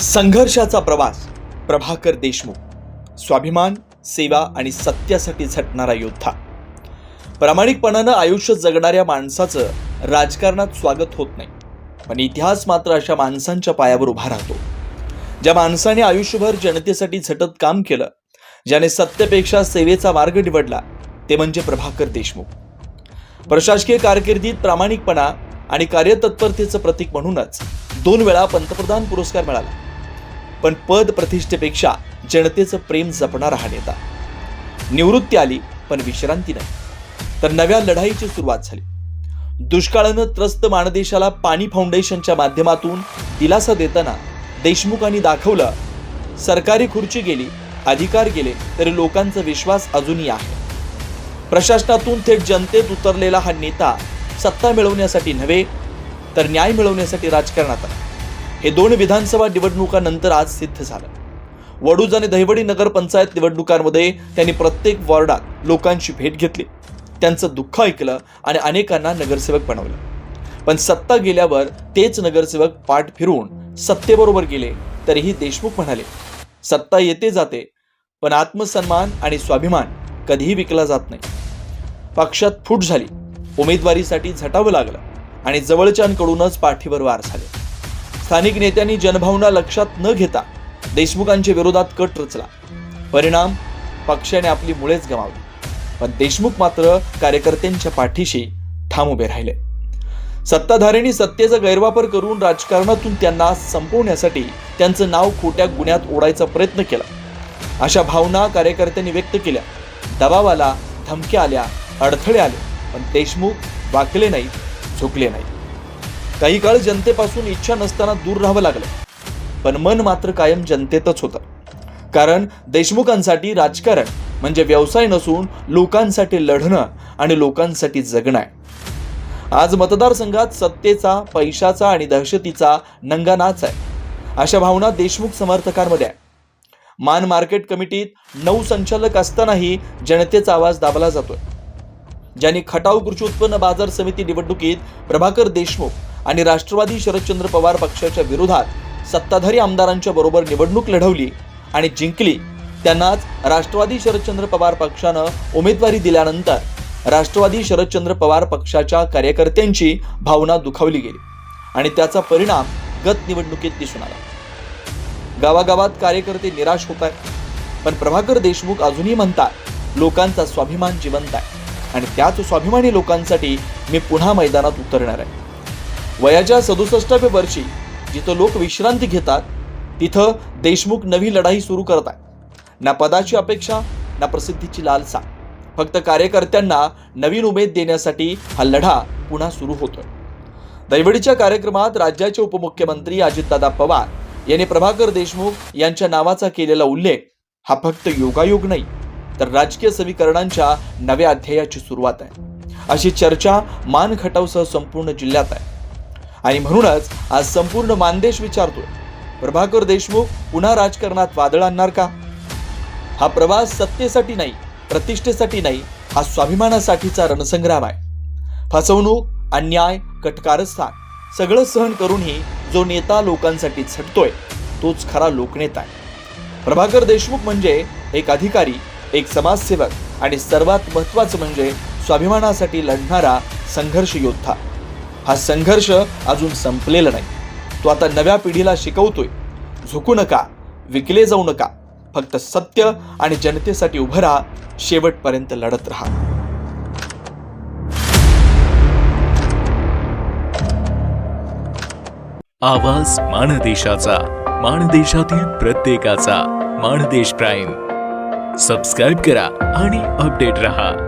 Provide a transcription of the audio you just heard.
संघर्षाचा प्रवास प्रभाकर देशमुख. स्वाभिमान सेवा आणि सत्यासाठी झटणारा योद्धा. प्रामाणिकपणानं आयुष्य जगणाऱ्या माणसाचं राजकारणात स्वागत होत नाही. पण इतिहास मात्र अशा माणसांच्या पायावर उभा राहतो. ज्या माणसाने आयुष्यभर जनतेसाठी झटत काम केलं ज्याने सत्तेपेक्षा सेवेचा मार्ग निवडला ते म्हणजे प्रभाकर देशमुख. प्रशासकीय कारकिर्दीत प्रामाणिकपणा आणि कार्यतत्परतेचं प्रतीक म्हणूनच दोन वेळा पंतप्रधान पुरस्कार मिळाला. पण पद प्रतिष्ठेपेक्षा जनतेचं प्रेम जपणारा हा नेता. निवृत्ती आली पण विश्रांती नाही. तर नव्या लढाईची सुरुवात झाली. दुष्काळानं त्रस्त माणदेशाला पाणी फाउंडेशनच्या माध्यमातून दिलासा देताना देशमुखांनी दाखवलं सरकारी खुर्ची गेली अधिकार गेले तरी लोकांचा विश्वास अजूनही आहे. प्रशासनातून थेट जनतेत उतरलेला हा नेता सत्ता मिळवण्यासाठी नव्हे तर न्याय मिळवण्यासाठी राजकारणात आला. हे दोन विधानसभा निवडणुकांनंतर आज सिद्ध झालं. वडूज आणि दहिवडी नगरपंचायत निवडणुकांमध्ये त्यांनी प्रत्येक वॉर्डात लोकांची भेट घेतली. त्यांचं दुःख ऐकलं आणि अनेकांना नगरसेवक बनवलं. पण सत्ता गेल्यावर तेच नगरसेवक पाठ फिरवून सत्तेबरोबर गेले तरीही देशमुख म्हणाले सत्ता येते जाते पण आत्मसन्मान आणि स्वाभिमान कधीही विकला जात नाही. पक्षात फूट झाली. उमेदवारीसाठी झटावं लागलं आणि जवळच्यांकडूनच पाठीवर वार झाले. स्थानिक नेत्यांनी जनभावना लक्षात न घेता देशमुखांच्या विरोधात कट रचला. परिणाम पक्षाने आपली मुळेच गमावली. पण देशमुख मात्र कार्यकर्त्यांच्या पाठीशी ठाम उभे राहिले. सत्ताधाऱ्यांनी सत्तेचा गैरवापर करून राजकारणातून त्यांना संपवण्यासाठी त्यांचं नाव खोट्या गुन्ह्यात ओढायचा प्रयत्न केला. अशा भावना कार्यकर्त्यांनी व्यक्त केल्या. दबाव आला धमक्या आल्या अडथळे आले पण देशमुख वाकले नाही झुकले नाही काही काळ जनतेपासून इच्छा नसताना दूर राहावं लागलं. पण मन मात्र कायम जनतेतच होतं. कारण देशमुखांसाठी राजकारण म्हणजे व्यवसाय नसून लोकांसाठी लढणं आणि लोकांसाठी जगणं आहे. आज मतदारसंघात सत्तेचा पैशाचा आणि दहशतीचा नंगा नाच आहे. अशा भावना देशमुख समर्थकांमध्ये आहे मान मार्केट कमिटीत नऊ संचालक असतानाही जनतेचा आवाज दाबला जातोय. ज्यांनी खटाव कृषी उत्पन्न बाजार समिती निवडणुकीत प्रभाकर देशमुख आणि राष्ट्रवादी शरदचंद्र पवार पक्षाच्या विरोधात सत्ताधारी आमदारांच्या बरोबर निवडणूक लढवली आणि जिंकली. त्यांनाच राष्ट्रवादी शरदचंद्र पवार पक्षानं उमेदवारी दिल्यानंतर राष्ट्रवादी शरदचंद्र पवार पक्षाच्या कार्यकर्त्यांची भावना दुखावली गेली आणि त्याचा परिणाम गत निवडणुकीत दिसून आला. गावागावात कार्यकर्ते निराश होत आहेत पण प्रभाकर देशमुख अजूनही म्हणतात लोकांचा स्वाभिमान जिवंत आहे आणि त्याच स्वाभिमानी लोकांसाठी मी पुन्हा मैदानात उतरणार आहे. वयाच्या सदुसष्टाव्या वर्षी जिथं लोक विश्रांती घेतात तिथं देशमुख नवी लढाई सुरू करत आहे ना पदाची अपेक्षा ना प्रसिद्धीची लालसा. फक्त कार्यकर्त्यांना नवीन उमेद देण्यासाठी हा लढा पुन्हा सुरू होतोय. दैवडीच्या कार्यक्रमात राज्याचे उपमुख्यमंत्री अजितदादा पवार यांनी प्रभाकर देशमुख यांच्या नावाचा केलेला उल्लेख हा फक्त योगायोग नाही तर राजकीय समीकरणांच्या नव्या अध्यायाची सुरुवात आहे. अशी चर्चा मान खटावसह संपूर्ण जिल्ह्यात आहे. आणि म्हणूनच आज संपूर्ण मानदेश विचारतोय. प्रभाकर देशमुख पुन्हा राजकारणात वादळ आणणार का? हा प्रवास सत्तेसाठी नाही प्रतिष्ठेसाठी नाही हा स्वाभिमानासाठीचा रणसंग्राम आहे. फसवणूक अन्याय कटकारस्थान सगळं सहन करूनही जो नेता लोकांसाठी झटतोय तोच खरा लोकनेता आहे. प्रभाकर देशमुख म्हणजे एक अधिकारी एक समाजसेवक आणि सर्वात महत्वाचं म्हणजे स्वाभिमानासाठी लढणारा संघर्ष योद्धा. हा संघर्ष अजून संपलेला नाही. तो आता नव्या पिढीला शिकवतोय. झुकू नका विकले जाऊ नका. फक्त सत्य आणि जनतेसाठी उभं राहा. शेवटपर्यंत लढत राहा. आवाज माणदेशाचा माणदेशातील प्रत्येकाचा. माणदेश प्राईम. सबस्क्राईब करा आणि अपडेट रहा.